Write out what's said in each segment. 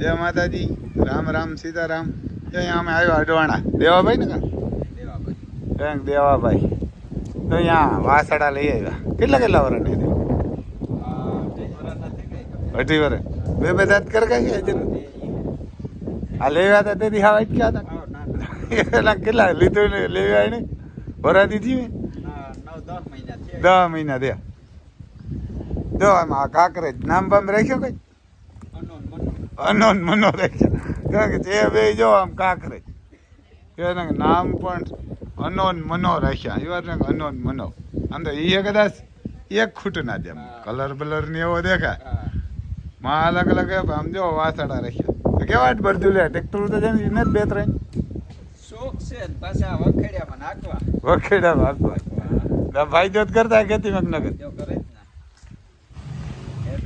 જય માતાજી. રામ રામ સીતારામ. અહીંયા અમે આવ્યા અડવાણા. દેવાભાઈ ને કાં? દેવાભાઈ. તો અહીંયા વાસડા લઈ આવ્યા. કેટલા કેટલા વર્ષ નહીં અઢી વર્ષ બે બે દાંત કર કઈ આ લેવા હતા તેથી હા અટક્યા હતા. એલા કેટલા લીધું ને લેવા એને? વરાતી થી દસ મહિના થયા. જો આમાં કાંકરેજ નામ બામ રાખ્યો કઈ? અનોન મનો રાખ્યો કારણ કે જે બે જો આમ કાંકરેજ એને નામ પણ અનોન મનો રાખ્યા એવા ને અનોન મનો. આમ તો એ કદાચ એક ખૂટ ના જેમ કલર બલર ને એવો દેખાય. માં અલગ અલગ આમ જો વાસડા રાખ્યા તો કેવા જ બધું લે. ટ્રેક્ટર તો જેમ ને બે ત્રણ. શોખ છે પાછા વખેડિયામાં નાખવા. વખેડા ભાગવા ભાઈ જોત કરતા ખેતી મગ્ન કરે જ ને એ તો તમે રાખ્યા તે કાં અવારા રાખ્યા તો ફાયદો દેખાય.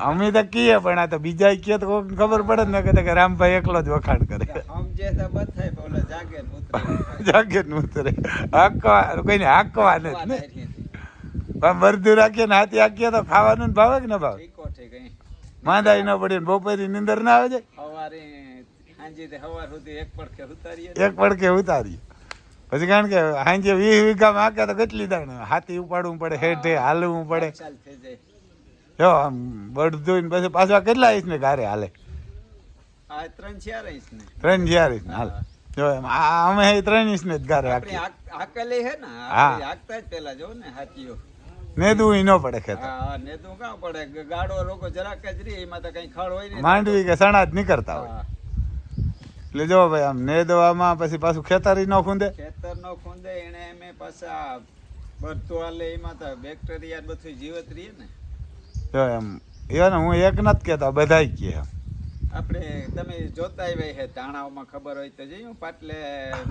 અમે તો કીએ પણ આ તો બીજા કીએ તો ખબર પડે ને કે રામભાઈ એકલો જ વખાણ કરે. જાગે ને ઉતરે. ઉતરે. કોઈને હાંકવા ને. પણ રાખીએ ને હાથી હાકીએ તો ખાવાનું ને ભાવે કે ન ભાવે? માંદાઈ ન પડી ને બપોરી નીંદર ના આવે છે એક પડખે ઉતારીએ એક પડકે ઉતારી પછી કારણ કે સાંજે વીસ વીઘા હાંકે તો કેટલી દાણ હાથી ઉપાડવું પડે હેઠે હાલવું પડે. જો આમ બધું જોઈને પછી પાછા કેટલા આવીશ ને ઘરે હાલે? ત્રણ ચાર ઇંચ ને ત્રણ ચાર હાલે. જો એમ આ અમે ત્રણ ઈશ ને જ હાક- હાકેલી હે ને હા. હાકતા જ પેલા જો ને હાથીઓ. નેદું ન પડે ખેતર. હા ને તું પડે? ગાડો લોકો જરાક જ રહી એમાં તો કઈ ખડ હોય ને માંડવી કે સણા જ નીકળતા હોય. એટલે જો ભાઈ આમ નેદવામાં પછી પાછું ખેતરી ન ખૂંદે? ખેતર ન ખૂંદે એને એમે પાછા બધું હાલે એમાં તો બેક્ટેરિયા ને બધું જીવત રહીએ ને. જો એમ એને હું એક નથી કહેતો બધાય કહે એમ. આપણે તમે જોતા આવ્યા હે ધાણાઓમાં ખબર હોય તો જઈ પાટલે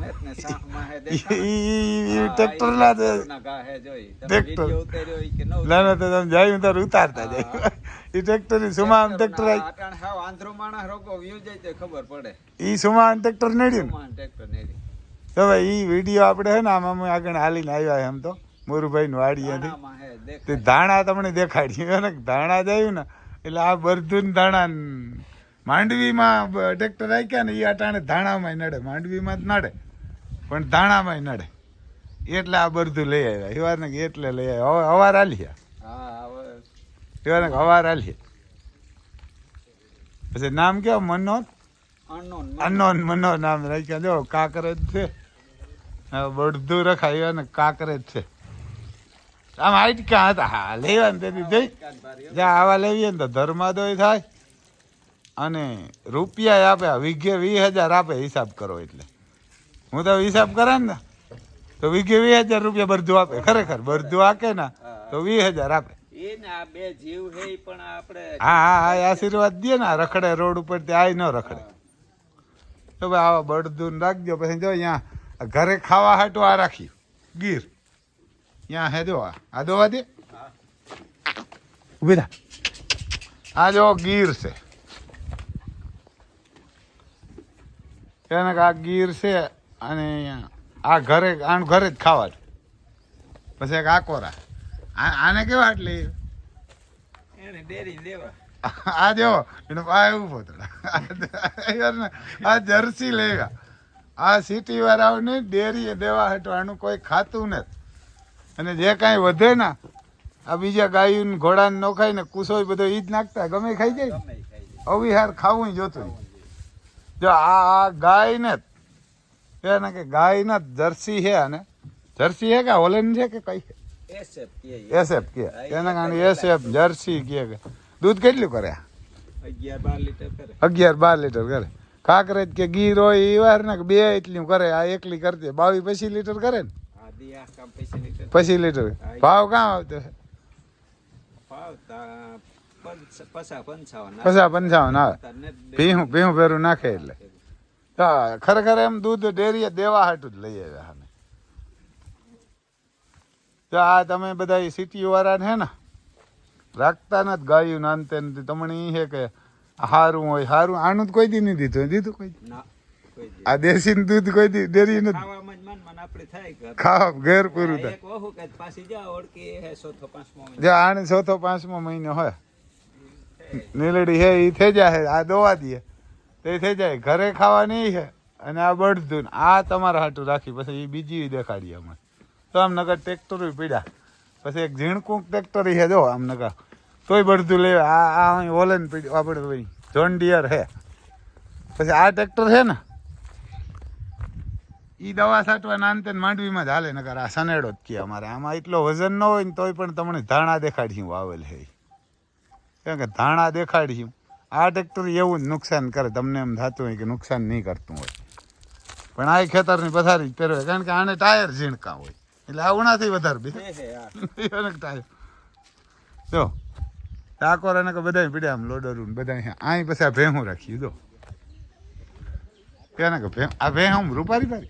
નેત ને સાહમાં હે દેખા ને? ટ્રેક્ટર ના ટ્રેક્ટરના હે જોઈ. તમે વિડિયો ઉતાર્યો હોય કે ન ના ના તો તમે જાય ઉતાર ઉતારતા જાય. ઈ ટ્રેક્ટરની સુમાન ટ્રેક્ટર આટાણ હાવ આંધ્રો માણા રોગો વ્યૂ જાય તો ખબર પડે. ઈ સુમાન ટ્રેક્ટર નડ્યું સુમાન ટ્રેક્ટર નેડ્યું. તો ભાઈ ઈ વીડિયો આપણે હે ને આમાં આગળ હાલીને આવ્યા એમ તો. મોરુભાઈ નું વાડી તે ધાણા તમને દેખાડી ધાણા જાયું ને એટલે આ બધું ધાણા માંડવીમાં ટ્રેક્ટર રાખ્યા ને એ અટાણે ધાણામાં નડે. માંડવીમાં જ નડે. પણ ધાણામાં નડે. એટલે આ બધું લઈ આવ્યા. એવા ને એટલે લઈ આવ્યા. હવે હવાર આલ્યા એવા ને હવાર હાલીએ પછી નામ કેવો મનોજ અનોન મનો નામ રાખ્યા. જો કાંકરેજ છે. હવે બધું રખાય. એવા ને જ છે. આમ હાઈટ ક્યાં હતા? હા લેવા ને તેથી જઈ. જ્યાં આવા લેવીએ ને તો ધર્માદોય થાય. અને રૂપિયા આપે વીઘે વીસ હજાર આપે હિસાબ કરો એટલે. હું તો હિસાબ કરે ને તો વીઘે વીસ હજાર રૂપિયા બરધું આપે ખરેખર બરધું આપે ને તો વીસ હજાર આપે. હે ઈ પણ આપણે હા આશીર્વાદ દે ને આ રખડે રોડ ઉપર તે આય ન રખડે. તો ભાઈ આવા બળદૂન રાખજો પછી જો અહીંયા ઘરે ખાવા હાટો આ રાખ્યું ગીર. ત્યાં હે જો આ આ દોવા દે. ઊભી આ જો ગીર છે. એને કે આ ગીર છે અને આ ઘરે આનું ઘરે જ ખાવા પછી એક આકોરા. આ- આને કેવા એટલે? એને ડેરી દેવા આ જો એનો આ એવું પોતડા આ જર્સી લેવા આ સિટી વાળાઓને ડેરીએ દેવા હટવાનું કોઈ ખાતું નથી. અને જે કાંઈ વધે ના આ બીજા ગાયું ઘોડાને ઘોડા ને ને કુસોય બધો એ જ નાખતા. ગમે ખાઈ જાય. અવિહાર ખાવું જોતું જો આ આ ગાય ને એને કે ગાય ના જર્સી છે અને જર્સી હે કે હોલેન્ડ છે કે કઈ એસેપ એસએફ કે એના કારણે એસએફ જર્સી કે. દૂધ કેટલું કરે? અગિયાર બાર લીટર કરે. કાંકરેજ કે ગીર હોય એ વાર ને કે બે એટલી કરે. આ એકલી કરતી. બાવીસ પચીસ લીટર કરે ને? પછી લીટર. ભાવ કાં આવતો? પંચ- પસા પંચાવન આવે. ભીહું ભીહું ભેરું નાખે એટલે. હા ખરેખર એમ દૂધ ડેરીએ દેવા હાટું જ લઈ આવ્યા અમે. તો આ તમે બધા સિટી વાળા હે ને રાખતા નથી ગાયું ને અંતે તમને એ છે કે હારું હોય હારું. આનું તો કોઈ દી નહીં દીધું દીધું કોઈ. આ દેશી દૂધ કોઈ દી ડેરી નથી. ખાવા ઘેર પૂરું થાય. જે આને ચોથો પાંચમો મહિનો હોય. નીલડી હે એ થઈ જાય આ દોવા દઈએ. તે થઈ જાય. ઘરે ખાવાની છે અને આ બળદું આ તમારા હાટું રાખી. પછી એ બીજી દેખાડીએ અમે. તો આમ નગર ટ્રેક્ટર પીડ્યા પછી એક ઝીણકું ટ્રેક્ટર છે જો આમ નગર તોય બળદું લે આ આ ઓલન પીડ્યું. આપણે જોન ડિયર હે. પછી આ ટ્રેક્ટર છે ને. એ દવા સાટવા નાનતે માંડવીમાં જ હાલે. નકર આ સનેડો જ કે અમારે. આમાં એટલો વજન ન હોય ને તોય પણ તમને ધાણા દેખાડ્યું વાવેલ છે કેમ કે ધાણા દેખાડ્યું. આ ટ્રેક્ટર એવું જ નુકસાન કરે. તમને એમ થતું હોય કે નુકસાન નહીં કરતું હોય. પણ આ ખેતરની પથારી જ પહેરવે. કારણ કે આને ટાયર ઝીણકા હોય. એટલે આ ઉણાથી વધારે બે. ટાયર. જો ટાકોર અને બધા પીડ્યા આમ લોડરું બધા અહીં પછી આ ભેહું રાખ્યું જો. કે ભે આ ભેહું રૂપારી ભારી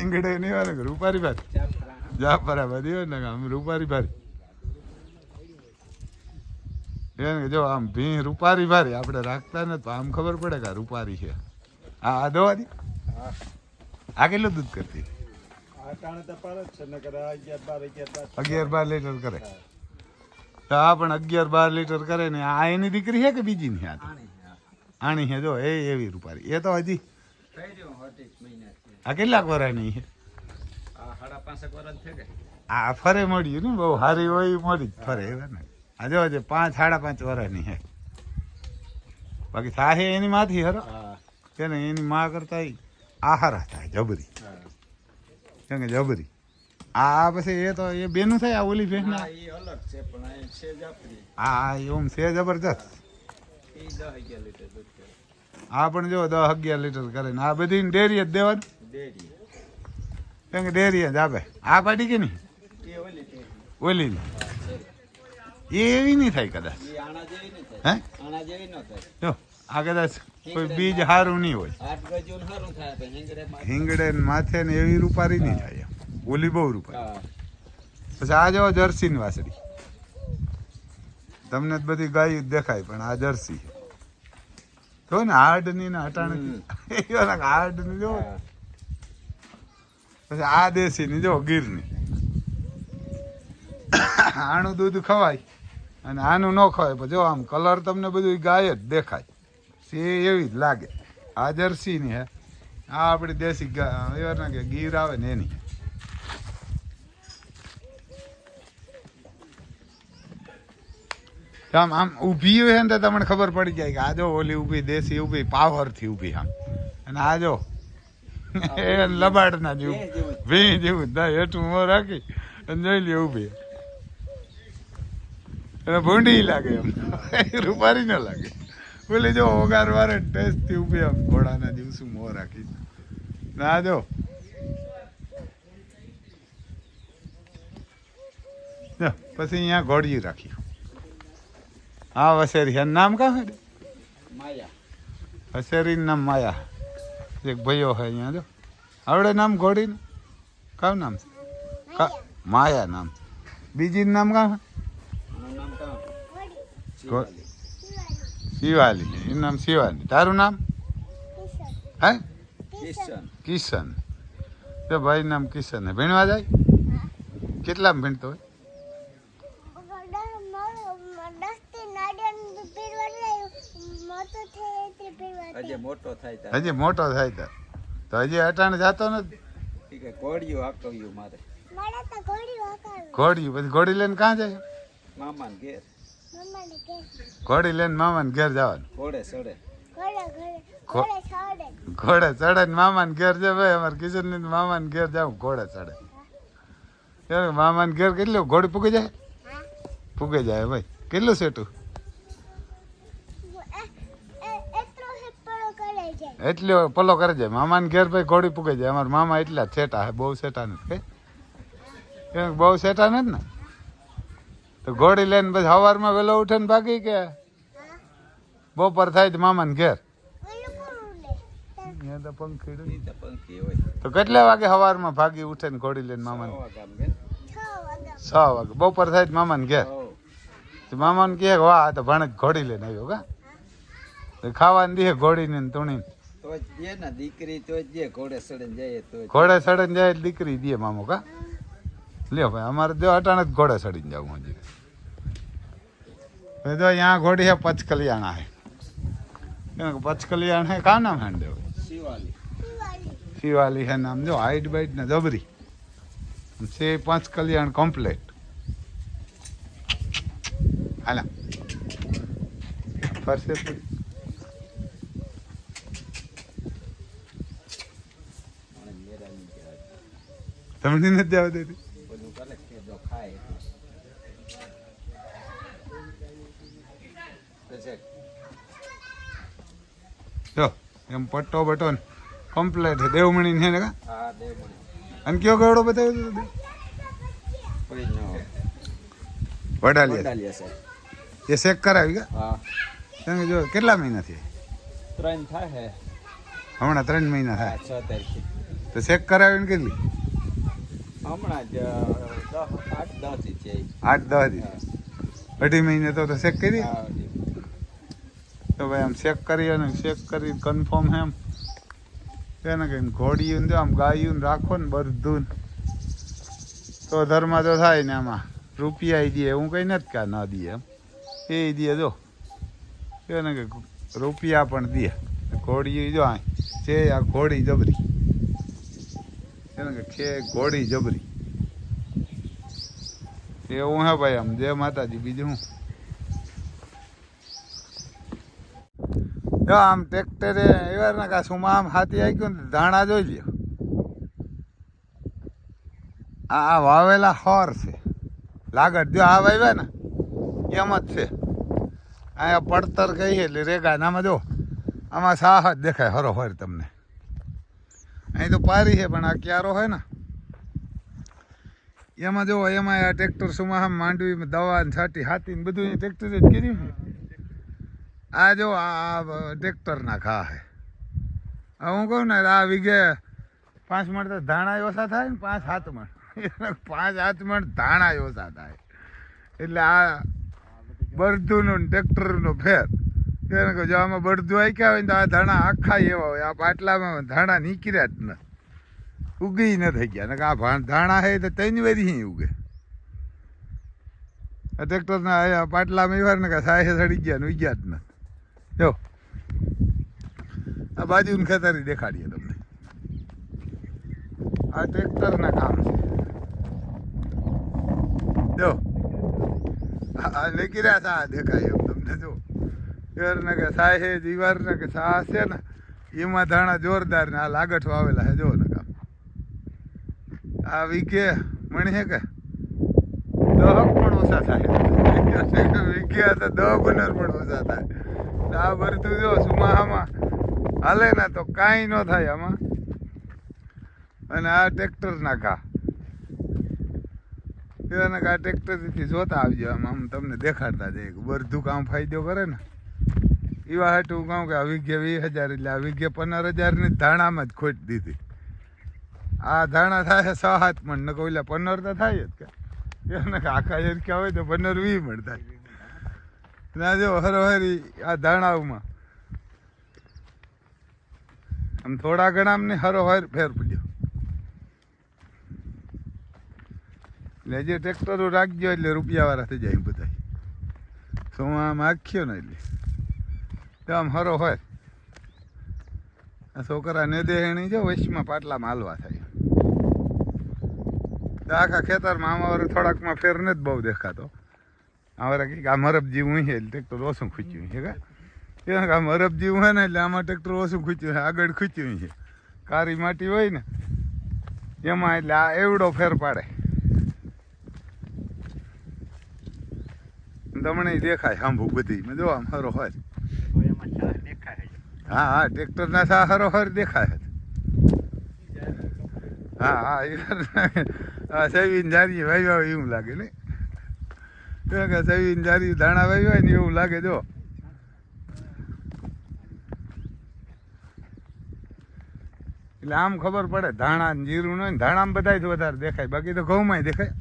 ઈંગડે નહીં હોય ને રૂપારી ભારી જા બરાબર ને આમ રૂપારી ભારી એને જો આમ ભી રૂપારી ભારી આપણે રાખતા ને તો આમ ખબર પડે કે આ રૂપારી છે. આ આ દવા દી હા. આ કેટલું દૂધ કરતી? અગિયાર બાર લીટર કરે. તો આ પણ અગિયાર બાર લીટર કરે ને આ એની દીકરી છે કે બીજી ની આ તો? આણી હા. છે જો એ એવી રૂપારી. એ તો હજી? આ કેટલાક વરાની છે? આ ફરે મળ્યું ને બહુ સારી હોય એ મળી જ ફરે એવા ને આ જો પાંચ સાડા પાંચ વર્ષની છે. બાકી થાય એની માથી હરો. તેને ને એની માં કરતા આહાર થાય જબરી. કેમ કે જબરી. આ પછી એ તો એ બેનું થાય આ ઓલી ભેંસ હા જાફરી. આ એમ છે જબરજસ્ત. આ પણ જો દસ અગિયાર લીટર કરે ને આ બધી ડેરી જ દેવાની? કેમ કે ડેરી જ આપે. આ પાડી કે નહીં? ઓલી હા એવી નહીં થાય કદાચ. હે? જો આ કદાચ કોઈ બીજ સારું નહીં હોય. હિંગડે ને માથે. ને એવી રૂપારી નહીં થાય. ઓલી બહુ રૂપારી. પછી આ જો જર્સી ની વાસળી. તમને બધી ગાય દેખાય પણ આ જર્સી જો ને હાર્ડની ને અટાણે હાર્ડની જો. પછી આ દેશી ની જો ગીરની આણું દૂધ ખવાય. અને આનું ન ખવાય પણ જો આમ કલર તમને બધું ગાય જ દેખાય. સે એવી જ લાગે. આ જર્સી ની હે. આ આપણી દેશી ગા- ના કે ગીર આવે ને એની. આમ આમ ઊભી હોય ને તો તમને ખબર પડી જાય કે આ જો ઓલી ઊભી દેશી ઊભી પાવરથી ઊભી આમ. અને આ જો એ લબાડ ના જેવું ભી જેવું હેઠું રાખી. અને જોઈ લે ઊભી. અને ભૂંડી લાગે. એમ રૂપારી ન લાગે. બોલે જો ઓગાર વારે ટેસ્ટથી ઊભી આમ ઘોડાના દિવસું મોં રાખી ના જો. પછી અહીંયા ઘોડી રાખ્યું હા વસેરી એનું નામ કા માયા. વસેરી નામ માયા. એક ભાઈઓ છે અહીંયા જો. આવડે નામ ઘોડીનું? કયું નામ માયા નામ. બીજી નામ કા શિવાલી. એનું નામ શિવાલી. તારું નામ? હે? કિશન. કિશન. તો ભાઈ નામ કિશન હે. ભણવા જાય? કેટલામાં ભણતો હોય? હજી મોટો થાય હજી મોટો થાય તો તો હજી અટાણે જતો નથી? ઠીક આકવ્યું મારે. ઘોડી પછી ઘોડી લઈને કાં જાય? મામાને ઘેર. ઘોડી લઈને મામાને ઘેર જવાનું. ઘોડે ચડે. ઘોડે ચડે. ને મામાને ઘેર જાય ભાઈ અમારે કિશનની મામાને ઘેર જાવ ઘોડે ચડે. યાર મામાને ઘેર કેટલું ઘોડી પૂગી જાય? પૂગી જાય ભાઈ. કેટલું સેટું એટલે પલો કરે જાય. મામાને ઘેર ભાઈ ઘોડી પૂગે જાય. અમારા મામા એટલા છેટા બહુ છેટા નથી કે કેમ બહુ સેટા નથી ને? તો ઘોડી લઈને પછી સવારમાં વહેલો ઉઠે ને ભાગી કે? બપોર થાય તો મામાને ઘેર. તો કેટલા વાગે સવારમાં ભાગી ઉઠે ને ઘોડી લઈને મામાને. છ વાગે બપોર થાય તો મામાને ઘેર. તો મામાને કહે કે વાહ આ તો ભણે ઘોડી લઈને આવ્યો કા? તો ખાવાનું દે ઘોડીને ને તુણીને. દીકરી તો જ ઘોડે સડે જાય તો ઘોડે ચડે જાય દીકરી દે મામો કા? લ્યો ભાઈ અમારે જો અટાણે જ ઘોડે ચડીને જવું હજી. ये तो यहाँ घोड़ी है पचकलियाना है क्योंकि पचकलियाना है कहाँ नाम है देव શિવાલી शिवाली है नाम जो हाइट बाइट ने जबरी से पांच कल्याण कंप्लीट हाला फर से फिर મને મેરાની કહેવાય. તમને નથી જવા જો એમ પટ્ટો બટો કમ્પ્લેટ છે. દેવમણી છે ને કા. અને કયો ગવડો બતાવ્યો તો વડાલિયા. એ ચેક કરાવી કા? હા. તમે જો કેટલા મહિના થી ત્રણ થાય હે. હમણાં ત્રણ મહિના થાય. છ તારીખે. તો ચેક કરાવીને કેટલી? હમણાં જ આઠ દસ છે. આઠ દસ અઢી મહિને તો ચેક કરી? તો ભાઈ આમ ચેક કરી અને ચેક કરી કન્ફર્મ એમ. એને કઈ ઘોડિયું ને આમ ગાયું રાખો ને બધું. તો ધર્મ તો થાય ને આમાં. રૂપિયા દે હું કઈ નથી કા ના દે એમ. એ દે જો. એને કે રૂપિયા પણ દે. ઘોડી જો આ છે આ ઘોડી જબરી. એને કે છે ઘોડી જબરી. એવું હે ભાઈ આમ. જય માતાજી. બીજું હું? જો આમ ટ્રેક્ટરે એવાર ના કા સુમા આમ હાથી આવી ગયું ને ધાણા જોઈ લ્યો. આ વાવેલા હોર છે. લાગડ જો આ વાવ્યા ને, એમ જ છે. અહીંયા પડતર કહીએ એટલે રેગા નામાં જો, આમાં સાહ જ દેખાય હરો હોય તમને. અહીં તો પારી છે, પણ આ ક્યારો હોય ને, એમાં જો, એમાં આ ટ્રેક્ટર સુમા આમ માંડવી દવા છાટી હાથી બધું ટ્રેક્ટરે જ કર્યું ને આ જો આ ટ્રેક્ટરના ઘા હે હું કહું ને, આ વીઘે પાંચ મણ તો ધાણા ઓછા થાય ને પાંચ સાત મણ. પાંચ સાત મણ ધાણા ઓછા થાય. એટલે આ બળદુનું ટ્રેક્ટરનો ફેર. એને કહું, જો આમાં બળદું આક્યા હોય ને તો આ ધાણા આખા એવા હોય. આ પાટલામાં ધાણા નીકળ્યા જ ન ઉગી ન થઈ ગયા. ને આ ધાણા હે તો ત્રણ વેરી ઉગે. આ ટ્રેક્ટરના પાટલામાં એવા ને કે સાહે સડી ગયા ને ઉગ્યા જ ન જો. આ બાજુનું ખેતરી દેખાડીએ તમને. આ ટ્રેક્ટરના કામ છે. જો. આ આ નીકળ્યા સા દેખાય એમ તમને, જો. કે સાહે દીવાર ને કે સા છે ને, એમાં ધાણા જોરદાર ને આ લાગઠ વાવેલા છે, જો ને કામ આ વીઘે મણી છે કે? દહ પણ ઓછા થાય. વીઘે તો દહ પંદર પણ ઓછા થાય. આ ભરતું જો સુમાહામાં. હાલે ના તો કાંઈ ન થાય આમાં. અને આ ટ્રેક્ટર ના ઘા. એને આ ટ્રેક્ટરથી જોતા આવજો આમ આમ તમને દેખાડતા જાય બધું કામ ફાયદો કરે ને. એવા હાટું કહું કે આ વીઘે વીસ હજાર એટલે આ વીઘે પંદર હજારની ધાણામાં જ ખોટ દીધી. આ ધાણા થાય છ સાત મણ ને એટલે પંદર તો થાય જ કે. એને આખા હેરક્યા હોય તો પંદર મણ થાય. ના, જો, હરોહરી આ ધાણાઓમાં. આમ થોડા ઘણા અમને હરોહર ફેર પડ્યો. એટલે જે ટ્રેક્ટરો રાખજો એટલે રૂપિયા વાળા થઈ જાય બધા તો હું આમ આખ્યો ને એટલે. તો આમ હરો હોય આ છોકરા ને દેહણી જો વૈશમાં પાટલામાં હાલવા થાય. આખા ખેતરમાં આમાં થોડાકમાં ફેર નથી બહુ દેખાતો. અમારે કંઈક આ મરબ જેવું છે એટલે ટ્રેક્ટર ઓછું ખૂચ્યું છે કે? એ આ મરબ જેવું હોય ને એટલે આમાં ટ્રેક્ટર ઓછું ખૂચ્યું છે આગળ ખૂચ્યું છે. કારી માટી હોય ને એમાં એટલે આ એવડો ફેર પાડે. તમને દેખાય સાંભું બધી મેં જો આમ હરો હોય. હા હા ટ્રેક્ટરના સા હરો હર દેખાય. હા હા હા સવીન વાવ્યા એવું લાગે ને કે કે જારી ધાણા વાવ્યા હોય ને એવું લાગે જો. એટલે આમ ખબર પડે, ધાણા ને જીરું હોય ને, ધાણામાં બધાય જ વધારે દેખાય. બાકી તો ઘઉંમાંય દેખાય.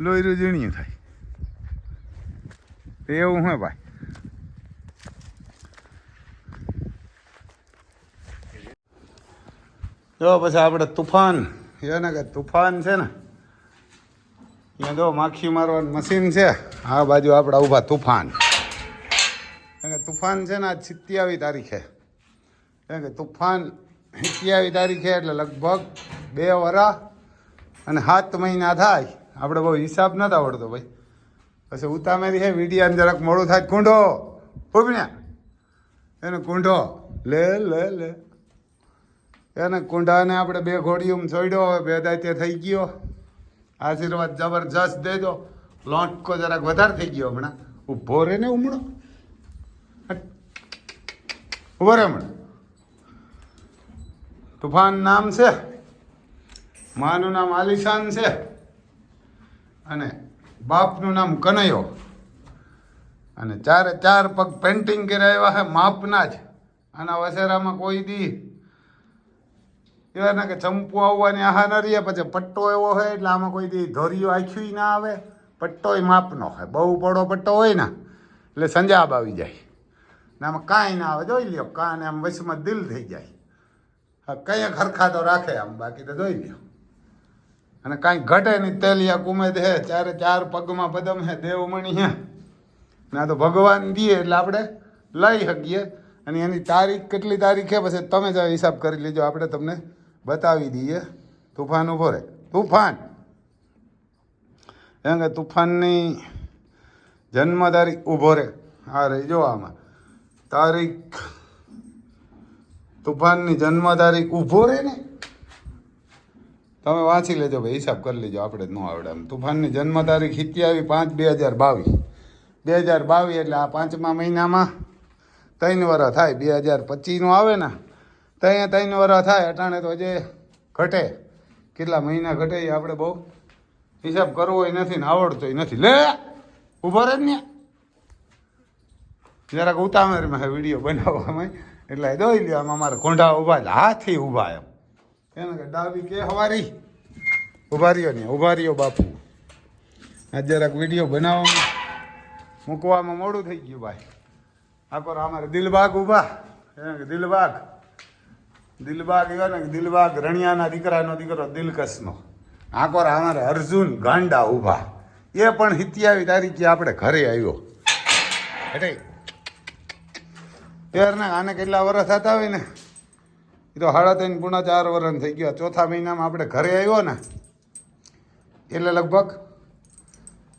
લોહીરું ઝીણ્યું થાય. એવું હે ભાઈ. જો, પછી આપણે તુફાન, એને કે તુફાન છે ને? ત્યાં જો માખી મારવાનું મશીન છે. આ બાજુ આપણા ઊભા તુફાન. કારણ કે તુફાન છે ને આજ સિત્યાવી તારીખે. કારણ કે તુફાન સિત્યાવી તારીખે એટલે લગભગ બે વરા અને સાત મહિના થાય. આપણે બહુ હિસાબ નથી આવડતો ભાઈ. પછી ઉતામેરી છે વિડીયાને જરાક મોડું થાય. કૂંઢો. ફૂબણ્યા એને કૂંઢો. લે લે લે. એને કૂંઢાને આપણે બે ઘોડીઓમાં છોડ્યો હવે બે દાંતે થઈ ગયો. આશીર્વાદ જબરજસ્ત દેજો. લોટકો જરાક વધારે થઈ ગયો હમણાં. ઊભો રે ને ઉમડો ઊભો ઊભો રે હમણાં. તુફાન નામ છે. માનું નામ આલિશાન છે. અને બાપનું નામ કનૈયો. અને ચારે ચાર પગ પેન્ટિંગ કર્યા એવા છે. માપના જ. આના વસેરામાં કોઈ દી એવા ના કે ચંપુ આવવાની આહા ન રહીએ પછી પટ્ટો એવો હોય એટલે આમાં કોઈ દી ધોરીઓ આખ્યું ના આવે. પટ્ટોય માપનો હોય. બહુ પડો પટ્ટો હોય ને, એટલે સંજાબ આવી જાય. ને આમાં કાંઈ ના આવે. જોઈ લ્યો કાને આમ વચમાં દિલ થઈ જાય. હા, કંઈ ખરખા તો રાખે આમ, બાકી તો જોઈ લ્યો. અને કાંઈ ઘટે નહીં, તેલિયા કુમે હે, ચારે ચાર પગમાં પદમ હે, દેવમણી હે. ના તો ભગવાન દીએ એટલે આપણે લઈ શકીએ. અને એની તારીખ કેટલી તારીખ છે પછી તમે જ હિસાબ કરી લેજો. આપણે તમને બતાવી દઈએ. તુફાન ઊભો રહે. તુફાન. એમ કે તુફાનની જન્મ તારીખ ઊભો રહે. આ રહી. જો આમાં. તારીખ, તુફાનની જન્મ તારીખ ઊભો રહે ને? તમે વાંચી લેજો ભાઈ, હિસાબ કરી લેજો, આપણે ન આવડે એમ તુફાનની જન્મ તારીખ સિત્યાવી પાંચ, બે હજાર બાવીસ. બે હજાર બાવીસ એટલે આ પાંચમા મહિનામાં ત્રણ વર્ષ થાય. બે હજાર પચીસનું આવે ને? ત્યાં ત્રણ વરા થાય, અટાણે તો જે ઘટે, કેટલા મહિના ઘટે એ આપણે બહુ હિસાબ કરવો ય નથી ને આવડતો નથી. લે ઊભો રહે ને જરાક ઉતામેરમાં વીડિયો બનાવવામાં. એટલે દોઈ લ્યો, આમાં અમારે કોંઢા ઊભા છે, હાથી ઊભા એમ. એને કે ડાબી કે હવારી. ઊભા રહ્યો ને, ઊભા રહ્યો બાપુ. આ જરાક વીડિયો બનાવવામાં. મૂકવામાં મોડું થઈ ગયું ભાઈ. આખો અમારે દિલબાગ ઊભા. એને કે દિલબાગ. દિલબાગ એવા ને દિલબાગ રણિયાના દીકરાનો દીકરો દિલકશનો. આકોર અમારે અર્જુન ગાંડા ઊભા. એ પણ હિત્યાવી તારીખે આપણે ઘરે આવ્યો. એટલે ત્યારના આને કેટલા વર્ષ થતા હોય ને? એ તો સાડા ત્રણ પૂણા ચાર વર્ષ થઈ ગયા. ચોથા મહિનામાં આપણે ઘરે આવ્યો ને, એટલે લગભગ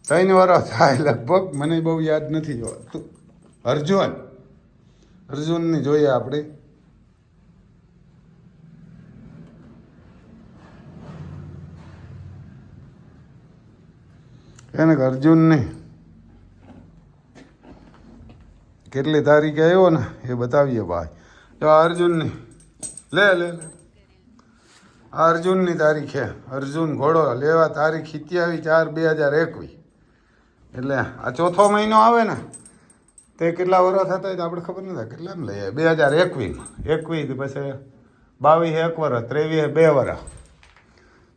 ત્રણ વર્ષ થાય લગભગ. મને બહુ યાદ નથી જો અર્જુન, અર્જુનની જોઈએ આપણે. એને અર્જુનની કેટલી તારીખે આવ્યો ને એ બતાવીએ ભાઈ. જો અર્જુનની, લે લે લે. અર્જુનની તારીખે, અર્જુન ઘોડો લેવા તારીખ સિત્યાવીસ ચાર બે હજાર એકવીસ. એટલે આ ચોથો મહિનો આવે ને, તે કેટલા વર્ષ હતા એ આપણે ખબર નથી કેટલા લઈએ? બે હજાર એકવીસમાં. એકવીસ પછી બાવીસ એક વર્ષ ત્રેવીસ બે વર્ષ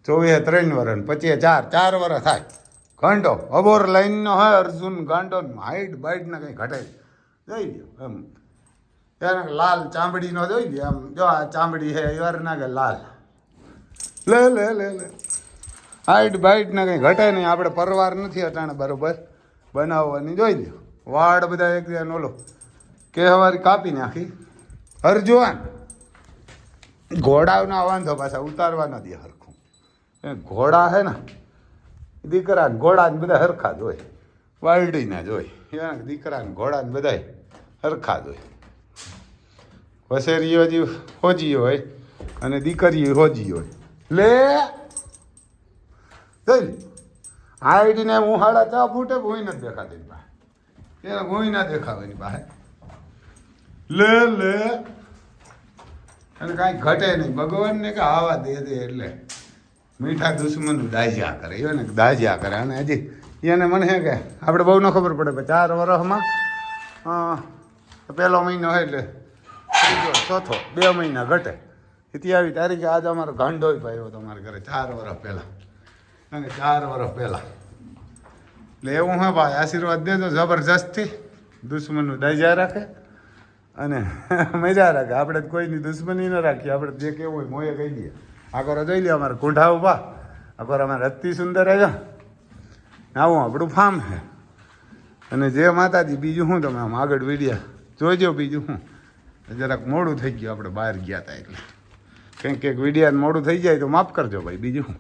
ચોવીસે ત્રણ વર્ષ પચીસ ચાર ચાર વર્ષ થાય. ઘંટો અબોર લાઈનનો હોય અર્જુન ગાંડો હાઈટ બાઈટને કંઈ ઘટે જોઈ લ્યો એમ. એને લાલ ચામડીનો જોઈ લ્યો આમ જો આ ચામડી છે યાર ના કે લાલ. લે લે લે લે. હાઈટ બાઈટ ના કંઈ ઘટે નહીં. આપણે પરવાર નથી અટાણે બરોબર બનાવવાની. જોઈ લ્યો. વાડ બધા એક ઓલો. કે હવારી કાપી નાખી. અર્જુન ઘોડાના વાંધો પાછા ઉતારવા નથી એ ઘોડા છે ને દીકરા ઘોડાને બધા હરખા જ હોય. વાલડીના જ હોય. એના દીકરા ને ઘોડા ને બધા હરખા જ હોય. વસેરીઓ જે હોજી હોય અને દીકરીઓ હોજી હોય. લે! જોઈ હાઈડીને હું હાડા ચા ફૂટે ભૂઈ નથી દેખાતી બા એને ભૂઈ ના દેખાવાની બહાર લે લે. અને કાંઈ ઘટે નહીં. ભગવાનને કે આવા દે દે એટલે. મીઠા દુશ્મન દાજ્યા કરે એને દાજ્યા કરે. અને હજી એને મને હે કે, આપણે બહુ ન ખબર પડે કે ચાર વર્ષમાં પહેલો મહિનો હોય એટલે ત્રીજો, ચોથો, બે મહિના ઘટે. સિત્યાવી તારીખે આજે અમારો ગાંડોય પાયો તમારે ઘરે, ચાર વર્ષ પહેલાં. અને ચાર વર્ષ પહેલાં. એટલે એવું હા ભાઈ, આશીર્વાદ દેજો જબરજસ્તથી દુશ્મનનું દાજ્યા રાખે. અને મજા રાખે. આપણે કોઈની દુશ્મની ન રાખીએ, આપણે જે કેવું હોય, મોએ કહી દઈએ. આ જોઈ લો અમારે કુંઢા ઊભા આ કરો અમારે અતિ સુંદર આવ્યા. આવું આપણું ફાર્મ છે. અને જે માતાજી, બીજું શું તમે આમ આગળ વીડિયા? જોજો બીજું શું. જરાક મોડું થઈ ગયું આપણે બહાર ગયા હતા એટલે. કંઈક કંઈક વીડિયા મોડું થઈ જાય તો માફ કરજો ભાઈ, બીજું શું?